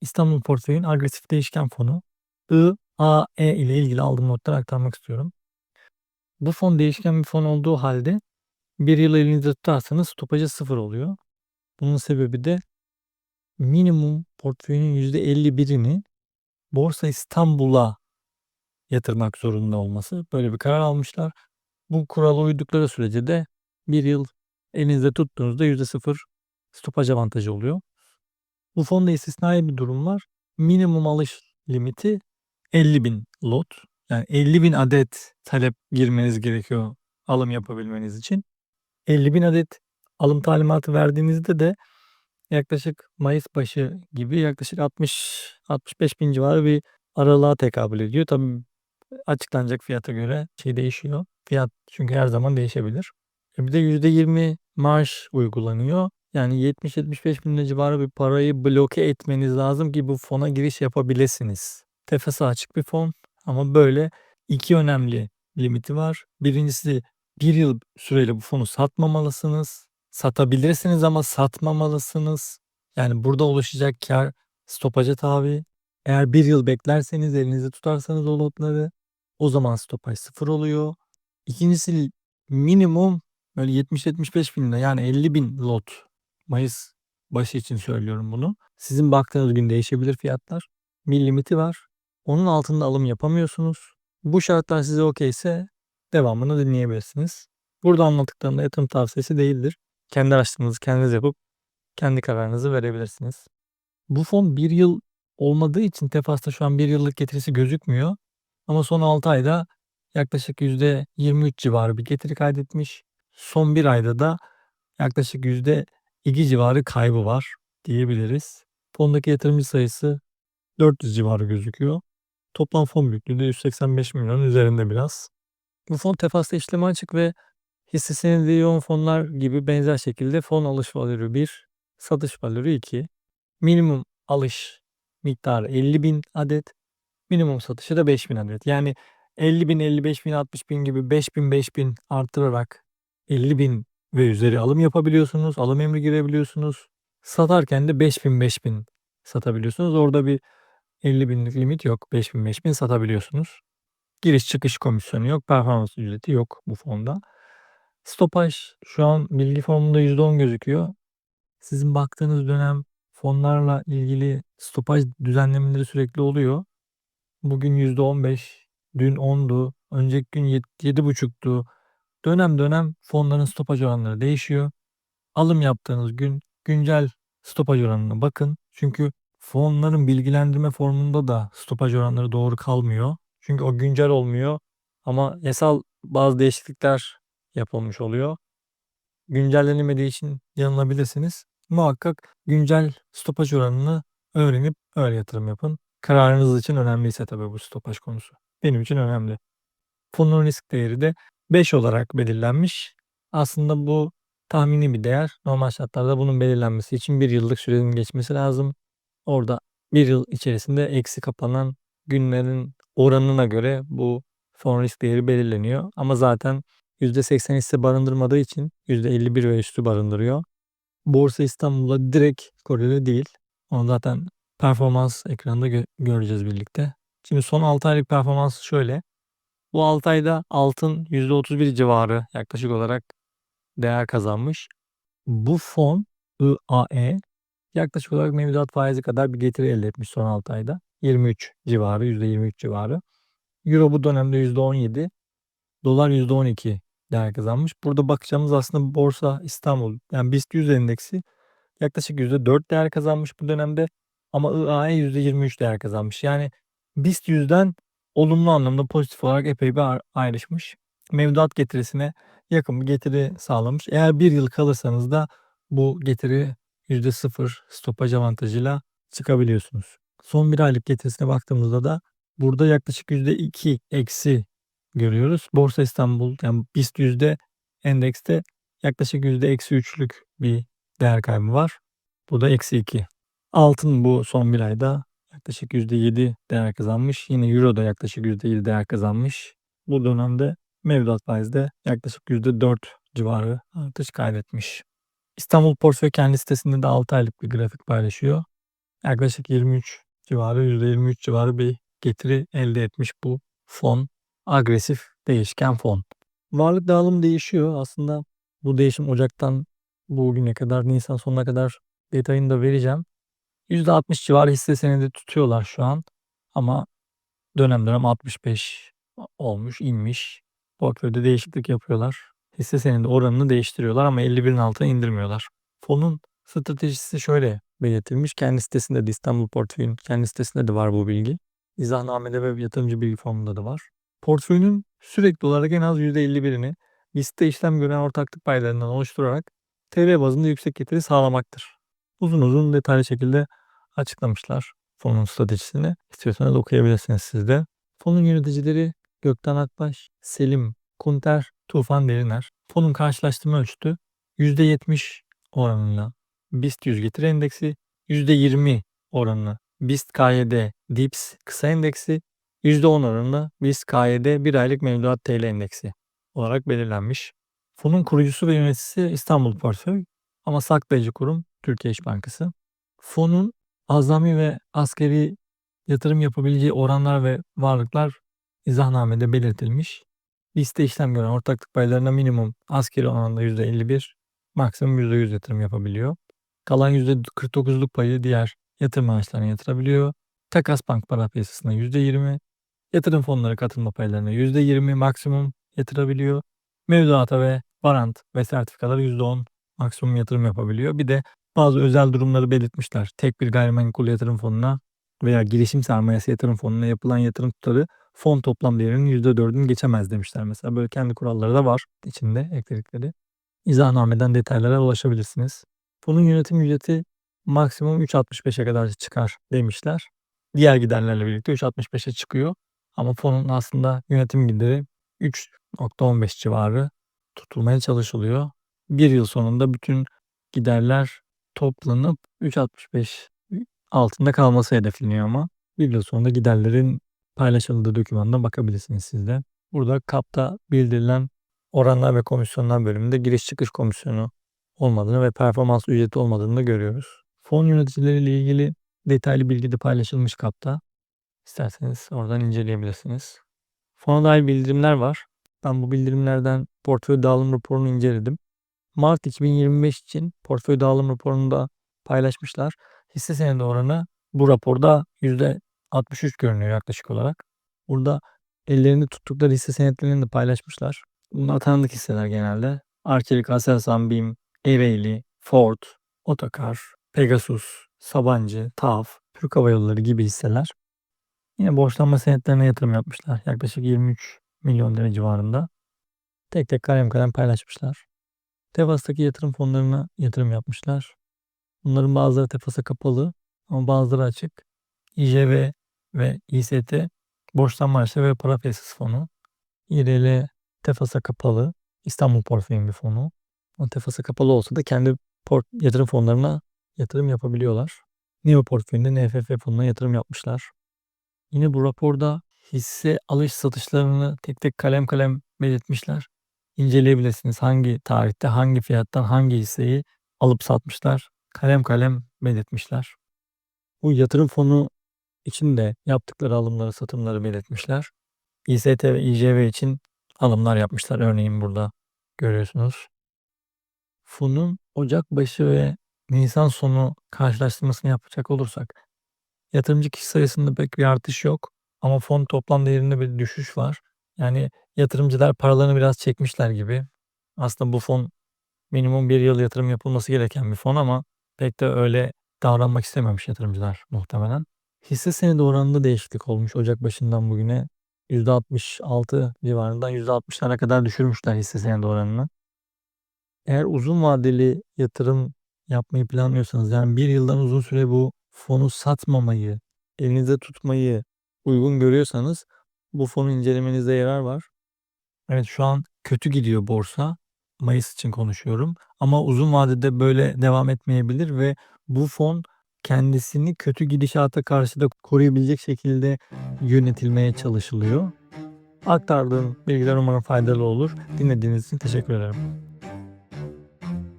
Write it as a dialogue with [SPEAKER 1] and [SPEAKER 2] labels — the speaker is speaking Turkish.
[SPEAKER 1] İstanbul Portföy'ün agresif değişken fonu IAE ile ilgili aldığım notları aktarmak istiyorum. Bu fon değişken bir fon olduğu halde bir yıl elinizde tutarsanız stopajı sıfır oluyor. Bunun sebebi de minimum portföyünün %51'ini Borsa İstanbul'a yatırmak zorunda olması. Böyle bir karar almışlar. Bu kurala uydukları sürece de bir yıl elinizde tuttuğunuzda %0 stopaj avantajı oluyor. Bu fonda istisnai bir durum var. Minimum alış limiti 50.000 lot. Yani 50.000 adet talep girmeniz gerekiyor alım yapabilmeniz için. 50.000 adet alım talimatı verdiğinizde de yaklaşık mayıs başı gibi yaklaşık 60-65.000 civarı bir aralığa tekabül ediyor. Tabii açıklanacak fiyata göre şey değişiyor. Fiyat çünkü her zaman değişebilir. E bir de %20 marş uygulanıyor. Yani 70-75 bin lira civarı bir parayı bloke etmeniz lazım ki bu fona giriş yapabilirsiniz. Tefesi açık bir fon ama böyle iki önemli limiti var. Birincisi bir yıl süreli bu fonu satmamalısınız. Satabilirsiniz ama satmamalısınız. Yani burada oluşacak kar stopaja tabi. Eğer bir yıl beklerseniz elinizde tutarsanız o lotları o zaman stopaj sıfır oluyor. İkincisi minimum böyle 70-75 bin lira yani 50 bin lot Mayıs başı için söylüyorum bunu. Sizin baktığınız gün değişebilir fiyatlar. Bir limiti var. Onun altında alım yapamıyorsunuz. Bu şartlar size okeyse devamını dinleyebilirsiniz. Burada anlattıklarım da yatırım tavsiyesi değildir. Kendi araştırmanızı kendiniz yapıp kendi kararınızı verebilirsiniz. Bu fon bir yıl olmadığı için Tefas'ta şu an bir yıllık getirisi gözükmüyor. Ama son 6 ayda yaklaşık %23 civarı bir getiri kaydetmiş. Son bir ayda da yaklaşık %2 civarı kaybı var diyebiliriz. Fondaki yatırımcı sayısı 400 civarı gözüküyor. Toplam fon büyüklüğü de 185 milyon üzerinde biraz. Bu fon Tefas'ta işleme açık ve hisse senedi yoğun fonlar gibi benzer şekilde fon alış valörü 1, satış valörü 2. Minimum alış miktarı 50 bin adet, minimum satışı da 5 bin adet. Yani 50 bin, 55 bin, 60 bin gibi 5 bin, 5 bin artırarak 50 bin ve üzeri alım yapabiliyorsunuz. Alım emri girebiliyorsunuz. Satarken de 5 bin, 5 bin satabiliyorsunuz. Orada bir 50 binlik limit yok. 5 bin, 5 bin satabiliyorsunuz. Giriş çıkış komisyonu yok. Performans ücreti yok bu fonda. Stopaj şu an bilgi formunda %10 gözüküyor. Sizin baktığınız dönem fonlarla ilgili stopaj düzenlemeleri sürekli oluyor. Bugün %15, dün 10'du, önceki gün 7,5'tu. Dönem dönem fonların stopaj oranları değişiyor. Alım yaptığınız gün güncel stopaj oranına bakın. Çünkü fonların bilgilendirme formunda da stopaj oranları doğru kalmıyor. Çünkü o güncel olmuyor ama yasal bazı değişiklikler yapılmış oluyor. Güncellenemediği için yanılabilirsiniz. Muhakkak güncel stopaj oranını öğrenip öyle yatırım yapın. Kararınız için önemliyse tabii bu stopaj konusu. Benim için önemli. Fonun risk değeri de 5 olarak belirlenmiş. Aslında bu tahmini bir değer. Normal şartlarda bunun belirlenmesi için bir yıllık sürenin geçmesi lazım. Orada bir yıl içerisinde eksi kapanan günlerin oranına göre bu fon risk değeri belirleniyor. Ama zaten %80 hisse barındırmadığı için %51 ve üstü barındırıyor. Borsa İstanbul'la direkt koreli değil. Onu zaten performans ekranında gö- göreceğiz birlikte. Şimdi son 6 aylık performansı şöyle. Bu 6 ayda altın %31 civarı yaklaşık olarak değer kazanmış. Bu fon IAE yaklaşık olarak mevduat faizi kadar bir getiri elde etmiş son 6 ayda. 23 civarı, %23 civarı. Euro bu dönemde %17, dolar %12 değer kazanmış. Burada bakacağımız aslında Borsa İstanbul yani BIST 100 endeksi yaklaşık %4 değer kazanmış bu dönemde ama IAE %23 değer kazanmış. Yani BIST 100'den olumlu anlamda pozitif olarak epey bir ayrışmış. Mevduat getirisine yakın bir getiri sağlamış. Eğer bir yıl kalırsanız da bu getiri %0 stopaj avantajıyla çıkabiliyorsunuz. Son bir aylık getirisine baktığımızda da burada yaklaşık %2 eksi görüyoruz. Borsa İstanbul yani BIST yüzde endekste yaklaşık yüzde eksi üçlük bir değer kaybı var. Bu da eksi 2. Altın bu son bir ayda yaklaşık yüzde yedi değer kazanmış. Yine Euro da yaklaşık yüzde yedi değer kazanmış. Bu dönemde mevduat faizde yaklaşık yüzde dört civarı artış kaydetmiş. İstanbul Portföy kendi sitesinde de 6 aylık bir grafik paylaşıyor. Yaklaşık 23 civarı, %23 civarı bir getiri elde etmiş bu fon. Agresif değişken fon. Varlık dağılımı değişiyor. Aslında bu değişim Ocak'tan bugüne kadar, Nisan sonuna kadar detayını da vereceğim. %60 civarı hisse senedi tutuyorlar şu an. Ama dönem dönem 65 olmuş, inmiş. Portföyde değişiklik yapıyorlar. Hisse senedi oranını değiştiriyorlar ama 51'in altına indirmiyorlar. Fonun stratejisi şöyle belirtilmiş. Kendi sitesinde de İstanbul Portföy'ün kendi sitesinde de var bu bilgi. İzahnamede ve yatırımcı bilgi fonunda da var. Portföyünün sürekli olarak en az %51'ini BIST'te işlem gören ortaklık paylarından oluşturarak TL bazında yüksek getiri sağlamaktır. Uzun uzun detaylı şekilde açıklamışlar fonun stratejisini. İstiyorsanız okuyabilirsiniz siz de. Fonun yöneticileri Gökten Akbaş, Selim Kunter, Tufan Deriner. Fonun karşılaştırma ölçütü %70 oranıyla BIST 100 getiri endeksi, %20 oranlı BIST KYD DIPS kısa endeksi, %10 oranında BIST KYD 1 aylık mevduat TL endeksi olarak belirlenmiş. Fonun kurucusu ve yöneticisi İstanbul Portföy ama saklayıcı kurum Türkiye İş Bankası. Fonun azami ve askeri yatırım yapabileceği oranlar ve varlıklar izahnamede belirtilmiş. BIST'te işlem gören ortaklık paylarına minimum askeri oranda %51, maksimum %100 yatırım yapabiliyor. Kalan %49'luk payı diğer yatırım araçlarına yatırabiliyor. Takas bank para piyasasına %20, yatırım fonları katılma paylarına %20 maksimum yatırabiliyor. Mevduata ve varant ve sertifikalara %10 maksimum yatırım yapabiliyor. Bir de bazı özel durumları belirtmişler. Tek bir gayrimenkul yatırım fonuna veya girişim sermayesi yatırım fonuna yapılan yatırım tutarı fon toplam değerinin %4'ünü geçemez demişler mesela. Böyle kendi kuralları da var içinde ekledikleri. İzahnameden detaylara ulaşabilirsiniz. Fonun yönetim ücreti maksimum 3.65'e kadar çıkar demişler. Diğer giderlerle birlikte 3.65'e çıkıyor. Ama fonun aslında yönetim gideri 3.15 civarı tutulmaya çalışılıyor. Bir yıl sonunda bütün giderler toplanıp 3.65 altında kalması hedefleniyor ama sonunda giderlerin paylaşıldığı dokümandan bakabilirsiniz siz de. Burada KAP'ta bildirilen oranlar ve komisyonlar bölümünde giriş çıkış komisyonu olmadığını ve performans ücreti olmadığını da görüyoruz. Fon yöneticileriyle ilgili detaylı bilgi de paylaşılmış KAP'ta. İsterseniz oradan inceleyebilirsiniz. Fona dair bildirimler var. Ben bu bildirimlerden portföy dağılım raporunu inceledim. Mart 2025 için portföy dağılım raporunda paylaşmışlar. Hisse senedi oranı bu raporda %63 görünüyor yaklaşık olarak. Burada ellerinde tuttukları hisse senetlerini de paylaşmışlar. Bunlar tanıdık hisseler genelde. Arçelik, Aselsan, BİM, Ereğli, Ford, Otokar, Pegasus, Sabancı, TAV, Türk Hava Yolları gibi hisseler. Yine borçlanma senetlerine yatırım yapmışlar. Yaklaşık 23 milyon lira civarında. Tek tek kalem kalem paylaşmışlar. Tevas'taki yatırım fonlarına yatırım yapmışlar. Bunların bazıları Tefas'a kapalı ama bazıları açık. İJV ve İST borçlanma araçları ve para piyasası fonu. İRL Tefas'a kapalı. İstanbul Portföy'ün bir fonu. O Tefas'a kapalı olsa da kendi port yatırım fonlarına yatırım yapabiliyorlar. Neo portföyünde NFF fonuna yatırım yapmışlar. Yine bu raporda hisse alış satışlarını tek tek kalem kalem belirtmişler. İnceleyebilirsiniz hangi tarihte hangi fiyattan hangi hisseyi alıp satmışlar. Kalem kalem belirtmişler. Bu yatırım fonu için de yaptıkları alımları satımları belirtmişler. İST ve İJV için alımlar yapmışlar. Örneğin burada görüyorsunuz. Fonun Ocak başı ve Nisan sonu karşılaştırmasını yapacak olursak yatırımcı kişi sayısında pek bir artış yok ama fon toplam değerinde bir düşüş var. Yani yatırımcılar paralarını biraz çekmişler gibi. Aslında bu fon minimum bir yıl yatırım yapılması gereken bir fon ama pek de öyle davranmak istememiş yatırımcılar muhtemelen. Hisse senedi oranında değişiklik olmuş Ocak başından bugüne. %66 civarından %60'lara kadar düşürmüşler hisse senedi oranını. Eğer uzun vadeli yatırım yapmayı planlıyorsanız yani bir yıldan uzun süre bu fonu satmamayı, elinizde tutmayı uygun görüyorsanız bu fonu incelemenizde yarar var. Evet şu an kötü gidiyor borsa. Mayıs için konuşuyorum. Ama uzun vadede böyle devam etmeyebilir ve bu fon kendisini kötü gidişata karşı da koruyabilecek şekilde yönetilmeye çalışılıyor. Aktardığım bilgiler umarım faydalı olur. Dinlediğiniz için teşekkür ederim.